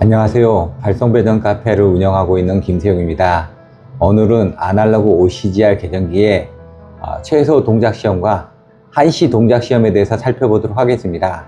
안녕하세요. 발송배전 카페를 운영하고 있는 김세용입니다. 오늘은 아날로그 OCGR 개정기의 어, 최소 동작 시험과 한시 동작 시험에 대해서 살펴보도록 하겠습니다.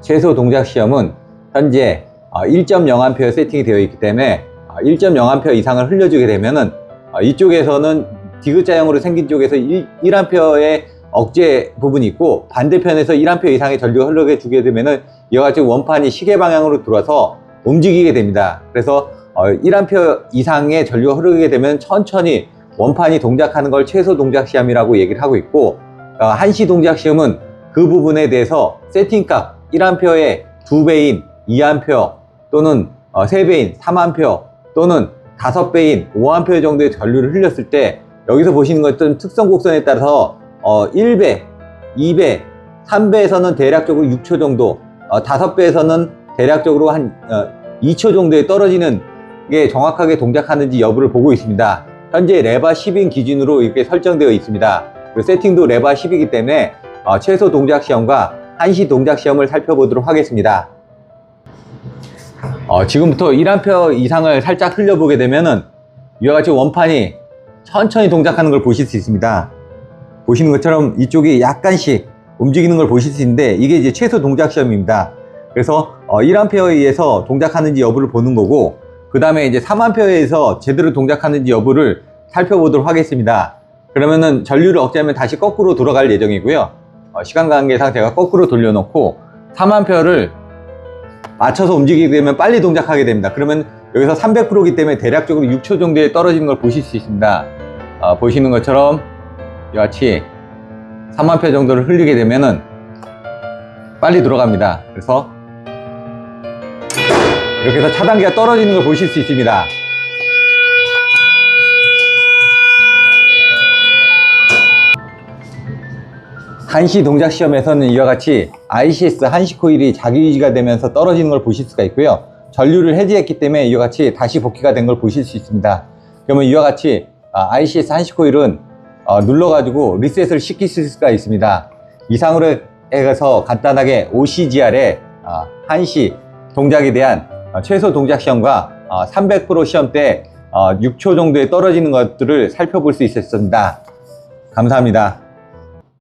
최소 동작 시험은 현재 1.0A 세팅이 되어 있기 때문에 1.0A 이상을 흘려주게 되면은 어, 이쪽에서는 디귿자형으로 생긴 쪽에서 1, 1A의 억제 부분이 있고 반대편에서 1A 이상의 전류가 흘러게 주게 되면은 이와 같이 원판이 시계 방향으로 돌아서 움직이게 됩니다. 그래서 1A 이상의 전류가 흐르게 되면 천천히 원판이 동작하는 걸 최소 동작 시험이라고 얘기를 하고 있고 어, 한시 동작 시험은 그 부분에 대해서 세팅값 1A의 2배인 2A 또는 3배인 3A 또는 5배인 5A 정도의 전류를 흘렸을 때 여기서 보시는 것처럼 특성 곡선에 따라서 1배, 2배, 3배에서는 대략적으로 6초 정도, 5배에서는 대략적으로 한 2초 정도에 떨어지는 게 정확하게 동작하는지 여부를 보고 있습니다. 현재 레바 10인 기준으로 이렇게 설정되어 있습니다. 그리고 세팅도 레바 10이기 때문에 어, 최소 동작 시험과 한시 동작 시험을 살펴보도록 하겠습니다. 어, 지금부터 1A 이상을 살짝 흘려보게 되면은 이와 같이 원판이 천천히 동작하는 걸 보실 수 있습니다. 보시는 것처럼 이쪽이 약간씩 움직이는 걸 보실 수 있는데 이게 이제 최소 동작 시험입니다. 그래서 어, 1A에 의해서 동작하는지 여부를 보는 거고 그 다음에 이제 3A에 의해서 제대로 동작하는지 여부를 살펴보도록 하겠습니다. 그러면은 전류를 억제하면 다시 거꾸로 돌아갈 예정이고요. 어, 시간 관계상 제가 거꾸로 돌려놓고 3A를 맞춰서 움직이게 되면 빨리 동작하게 됩니다. 그러면 여기서 300%이기 때문에 대략적으로 6초 정도에 떨어지는 걸 보실 수 있습니다. 어, 보시는 것처럼 같이 3A 정도를 흘리게 되면은 빨리 돌아갑니다. 그래서 이렇게 해서 차단기가 떨어지는 걸 보실 수 있습니다. 한시 동작 시험에서는 이와 같이 ICS 한시 코일이 자기 유지가 되면서 떨어지는 걸 보실 수가 있고요. 전류를 해지했기 때문에 이와 같이 다시 복귀가 된 걸 보실 수 있습니다. 그러면 이와 같이 ICS 한시 코일은 어, 눌러가지고 리셋을 시킬 수가 있습니다. 이상으로 해서 간단하게 OCGR의 어, 한시 동작에 대한 어, 최소 동작 시험과 300% 시험 때 6초 정도에 떨어지는 것들을 살펴볼 수 있었습니다. 감사합니다.